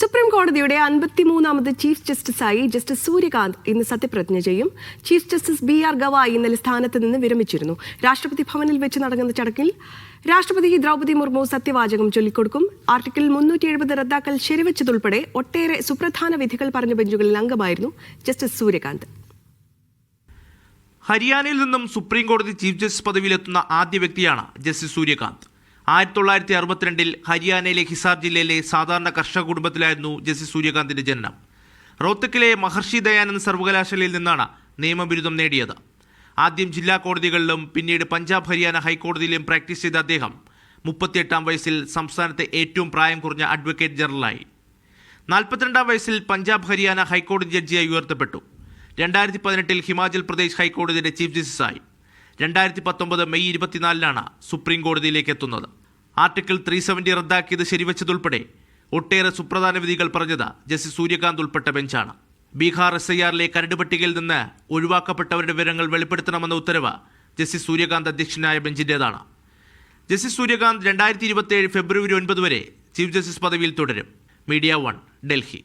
Supreme കോടതിയുടെ അൻപത്തിമൂന്നാമത് chief ജസ്റ്റിസായി ജസ്റ്റിസ് സൂര്യകാന്ത് ഇന്ന് സത്യപ്രതിജ്ഞ ചെയ്യും. Chief justice B R Gavai ഇന്നലെ സ്ഥാനത്ത് നിന്ന് വിരമിച്ചിരുന്നു. രാഷ്ട്രപതി ഭവനിൽ വെച്ച് നടക്കുന്ന ചടങ്ങിൽ രാഷ്ട്രപതി ദ്രൗപദി മുർമു സത്യവാചകം ചൊല്ലിക്കൊടുക്കും. ആർട്ടിക്കിൾ മുന്നൂറ്റി എഴുപത് റദ്ദാക്കൽ ശരിവച്ചതുൾപ്പെടെ ഒട്ടേറെ സുപ്രധാന വിധികൾ പറഞ്ഞ ബെഞ്ചുകളിൽ അംഗമായിരുന്നു ജസ്റ്റിസ് സൂര്യകാന്ത്. ഹരിയാനയിൽ നിന്നും സുപ്രീം കോടതി ചീഫ് ജസ്റ്റിസ് പദവിയിലെത്തുന്ന ആദ്യ വ്യക്തിയാണ് ജസ്റ്റിസ് സൂര്യകാന്ത്. ആയിരത്തി തൊള്ളായിരത്തി അറുപത്തിരണ്ടിൽ ഹരിയാനയിലെ ഹിസാർ ജില്ലയിലെ സാധാരണ കർഷക കുടുംബത്തിലായിരുന്നു ജസ്റ്റിസ് സൂര്യകാന്തിന്റെ ജനനം. റോത്തക്കിലെ മഹർഷി ദയാനന്ദ് സർവകലാശാലയിൽ നിന്നാണ് നിയമബിരുദം നേടിയത്. ആദ്യം ജില്ലാ കോടതികളിലും പിന്നീട് പഞ്ചാബ് ഹരിയാന ഹൈക്കോടതിയിലും പ്രാക്ടീസ് ചെയ്ത അദ്ദേഹം മുപ്പത്തിയെട്ടാം വയസ്സിൽ സംസ്ഥാനത്തെ ഏറ്റവും പ്രായം കുറഞ്ഞ അഡ്വക്കേറ്റ് ജനറലായി. നാൽപ്പത്തിരണ്ടാം വയസ്സിൽ പഞ്ചാബ് ഹരിയാന ഹൈക്കോടതി ജഡ്ജിയായി ഉയർത്തപ്പെട്ടു. രണ്ടായിരത്തി പതിനെട്ടിൽ ഹിമാചൽ പ്രദേശ് ഹൈക്കോടതിയുടെ ചീഫ് ജസ്റ്റിസായി. രണ്ടായിരത്തി പത്തൊമ്പത് മെയ് ഇരുപത്തിനാലിനാണ് സുപ്രീം കോടതിയിലേക്ക് എത്തുന്നത്. ആർട്ടിക്കിൾ ത്രീ സെവന്റി റദ്ദാക്കിയത് ശരിവച്ചതുൾപ്പെടെ ഒട്ടേറെ സുപ്രധാന വിധികൾ പറഞ്ഞത് ജസ്റ്റിസ് സൂര്യകാന്ത് ഉൾപ്പെട്ട ബെഞ്ചാണ്. ബീഹാർ എസ് ഐ ആറിലെ കരട് പട്ടികയിൽ നിന്ന് ഒഴിവാക്കപ്പെട്ടവരുടെ വിവരങ്ങൾ വെളിപ്പെടുത്തണമെന്ന ഉത്തരവ് ജസ്റ്റിസ് സൂര്യകാന്ത് അധ്യക്ഷനായ ബെഞ്ചിന്റേതാണ് ജസ്റ്റിസ് സൂര്യകാന്ത് രണ്ടായിരത്തി ഇരുപത്തിയേഴ് ഫെബ്രുവരി ഒൻപത് വരെ ചീഫ് ജസ്റ്റിസ് പദവിയിൽ തുടരും. Media One Delhi.